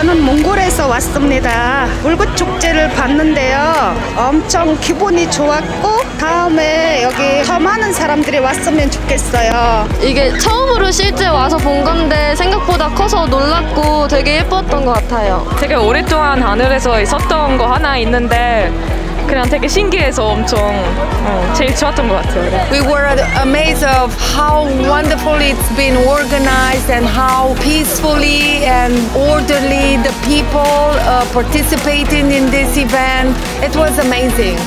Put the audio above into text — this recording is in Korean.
저는 몽골에서 왔습니다. 불꽃 축제를 봤는데요. 엄청 기분이 좋았고 다음에 여기 더 많은 사람들이 왔으면 좋겠어요. 이게 처음으로 실제 와서 본 건데 생각보다 커서 놀랐고 되게 예뻤던 것 같아요. 되게 오랫동안 하늘에서 있었던 거 하나 있는데 그냥 되게 신기해서 엄청 어, 제일 좋았던 것 같아요. 네. We were amazed of how wonderfully it's been organized and how peacefully and orderly the people uh, participating in this event. It was amazing.